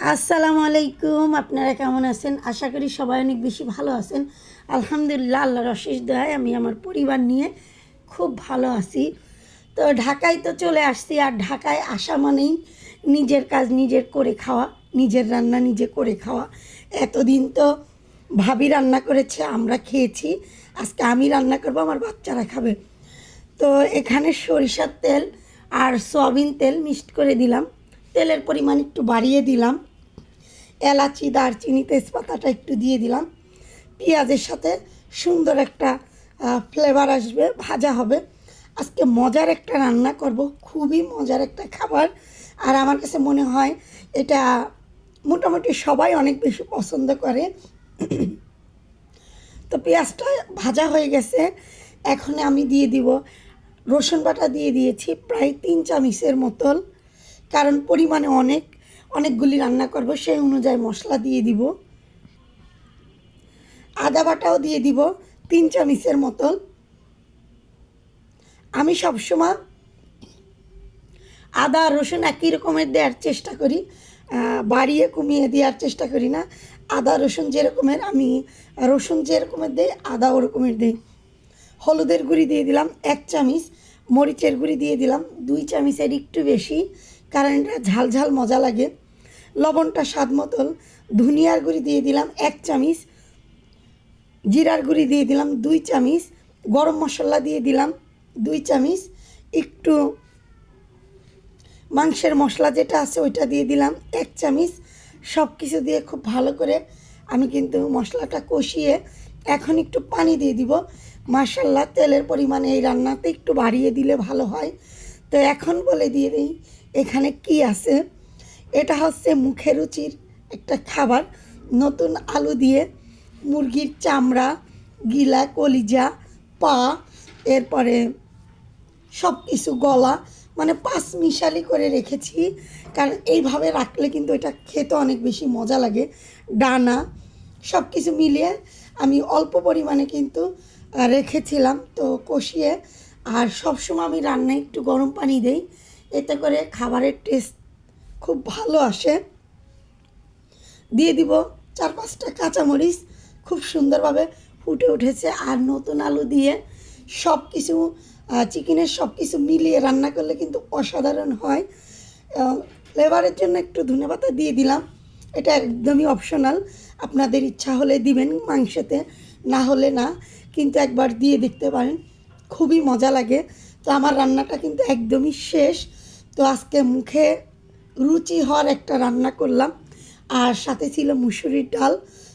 আসসালামু আলাইকুম, আপনারা কেমন আছেন? আশা করি সবাই অনেক বেশি ভালো আছেন। আলহামদুলিল্লাহ, আল্লাহর অশেষ দয়ায় আমি আমার পরিবার নিয়ে খুব ভালো আছি। তো ঢাকায় তো চলে আসছি, আর ঢাকায় আসা মানেই নিজের কাজ নিজের করে খাওয়া, নিজের রান্না নিজে করে খাওয়া। এতদিন তো ভাবি রান্না করেছে, আমরা খেয়েছি। আজকে আমি রান্না করব, আমার বাচ্চারা খাবে। তো এখানে সরিষার তেল আর সয়াবিন তেল মিক্সড করে দিলাম। তেলের পরিমাণ একটু বাড়িয়ে দিলাম। এলাচি, দারচিনি, তেজপাতাটা একটু দিয়ে দিলাম। পেঁয়াজের সাথে সুন্দর একটা ফ্লেভার আসবে, ভাজা হবে। আজকে মজার একটা রান্না করব, খুবই মজার একটা খাবার। আর আমার কাছে মনে হয় এটা মোটামুটি সবাই অনেক বেশি পছন্দ করে। তো পেঁয়াজটা ভাজা হয়ে গেছে। এখন আমি দিয়ে দিব রসুন বাটা দিয়ে দিয়েছি, প্রায় তিন চামচের মতন। কারণ পরিমাণে অনেক, অনেকগুলি রান্না করব, সেই অনুযায়ী মশলা দিয়ে দিব। আদা বাটাও দিয়ে দিব, তিন চামিচের মতন আমি সবসময় আদা রসুন একই রকমের দেওয়ার চেষ্টা করি বাড়িয়ে কমিয়ে দেওয়ার চেষ্টা করি না। আদা, রসুন যেরকমের, আমি রসুন যেরকমের দিই, আদা ওরকমের দিই। হলুদের গুঁড়ি দিয়ে দিলাম এক চামিচ, মরিচের গুঁড়ি দিয়ে দিলাম দুই চামিচের একটু বেশি। কারণ এটা ঝাল ঝাল মজা লাগে। লবণটা স্বাদ মতন। ধনিয়ার গুঁড়ি দিয়ে দিলাম এক চামিচ। জিরার গুঁড়ি দিয়ে দিলাম দুই চামিচ। গরম মশলা দিয়ে দিলাম দুই চামিচ। একটু মাংসের মশলা যেটা আছে ওইটা দিয়ে দিলাম এক চামিচ। সব কিছু দিয়ে খুব ভালো করে আমি কিন্তু মশলাটা কষিয়ে এখন একটু পানি দিয়ে দিব। মাসাল্লাহ তেলের পরিমাণ এই রান্নাতে একটু বাড়িয়ে দিলে ভালো হয়। তো এখন বলে দিয়ে দিই এখানে কি আছে? এটা হচ্ছে মুখে রুচির একটা খাবার। নতুন আলু দিয়ে মুরগির চামড়া, গিলা, কলিজা, পা, এরপরে সব কিছু গলা মানে পাঁচ মিশালি করে রেখেছি। কারণ এইভাবে রাখলে কিন্তু এটা খেতে অনেক বেশি মজা লাগে। ডানা সব কিছু মিলিয়ে আমি অল্প পরিমাণে কিন্তু রেখেছিলাম। তো কষিয়ে আর সবসময় আমি রান্নায় একটু গরম পানি দেই। এতে করে খাবারের টেস্ট খুব ভালো আসে। দিয়ে দিব চার পাঁচটা কাঁচামরিচ, খুব সুন্দরভাবে ফুটে উঠেছে। আর নতুন আলু দিয়ে সব কিছু চিকেনের সব কিছু মিলিয়ে রান্না করলে কিন্তু অসাধারণ হয়। ফ্লেভারের জন্য একটু ধনেপাতা দিয়ে দিলাম। এটা একদমই অপশনাল আপনাদের ইচ্ছা হলে দিবেন মাংসতে, না হলে না। কিন্তু একবার দিয়ে দেখতে পারেন, খুবই মজা লাগে। তো আমার রান্নাটা কিন্তু একদমই শেষ। তো আজকে মুখে রুচি হওয়ার একটা রান্না করলাম, আর সাথে ছিল মুসুরির ডাল।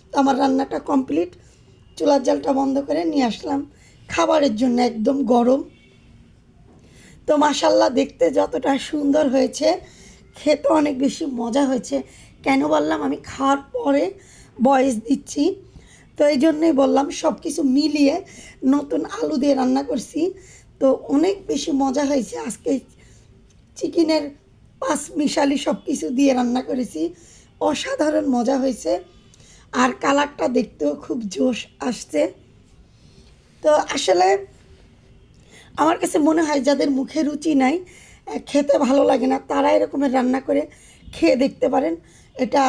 তো আমার রান্নাটা কমপ্লিট। চুলার জালটা বন্ধ করে নিয়ে আসলাম। খাবারের জন্য একদম গরম। তো মাসাল্লাহ দেখতে যতটা সুন্দর হয়েছে খেতে অনেক বেশি মজা হয়েছে। কেন বললাম, আমি খাওয়ার পরে বয়স দিচ্ছি। তো এই জন্যই বললাম সব কিছু মিলিয়ে নতুন আলু দিয়ে রান্না করছি। তো অনেক বেশি মজা হয়েছে আজকে চিকেনের পাঁচ মিশালি সব কিছু দিয়ে রান্না করেছি। অসাধারণ মজা হয়েছে। আর কালারটা দেখতেও খুব জোশ আসছে। তো আসলে আমার কাছে মনে হয় যাদের মুখে রুচি নাই খেতে ভালো লাগে না, তারা এরকমের রান্না করে খেয়ে দেখতে পারেন। এটা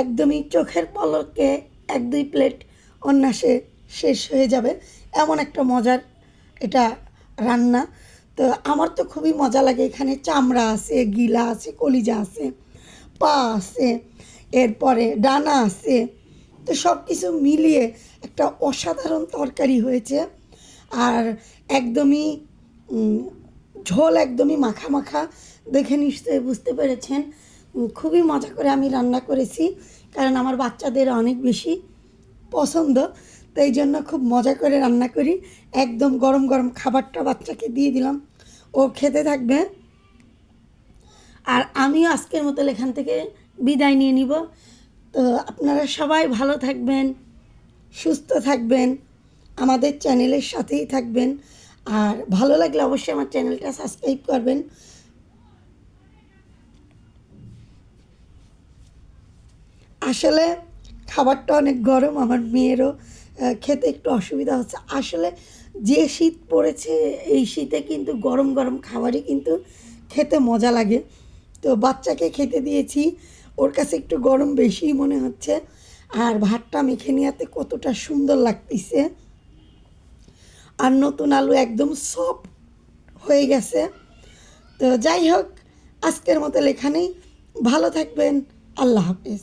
একদমই চোখের পলকে এক, দুই প্লেট অন্যাসে শেষ হয়ে যাবে। এমন একটা মজার এটা রান্না। তো আমার তো খুবই মজা লাগে এখানে। চামড়া আছে, গিলা আছে, কলিজা আছে, পা আছে, এরপরে ডানা আছে। তো সব কিছু মিলিয়ে একটা অসাধারণ তরকারি হয়েছে। আর একদমই ঝোল একদমই মাখা মাখা। দেখে নিশ্চয়ই বুঝতে পেরেছেন। খুবই মজা করে আমি রান্না করেছি। কারণ আমার বাচ্চাদের অনেক বেশি পছন্দ। তো এই জন্য খুব মজা করে রান্না করি। একদম গরম গরম খাবারটা বাচ্চাকে দিয়ে দিলাম। ও খেতে থাকবে। আর আমিও আজকের মতো এখান থেকে বিদায় নিয়ে নিব। তো আপনারা সবাই ভালো থাকবেন, সুস্থ থাকবেন, আমাদের চ্যানেলের সাথেই থাকবেন। আর ভালো লাগলে অবশ্যই আমার চ্যানেলটা সাবস্ক্রাইব করবেন। আসলে খাবারটা অনেক গরম আমার মেয়েরও। খেতে একটু অসুবিধা হচ্ছে। আসলে যে শীত পড়েছে, এই শীতে কিন্তু গরম গরম খাবারই কিন্তু খেতে মজা লাগে। তো বাচ্চাকে খেতে দিয়েছি, ওর কাছে একটু গরম বেশি মনে হচ্ছে। আর ভাতটা মেখে নেওয়াতে কতটা সুন্দর লাগতেছে। আর নতুন আলু একদম সফট হয়ে গেছে। তো যাই হোক, আজকের মতো এখানেই। ভালো থাকবেন, আল্লাহ হাফিজ।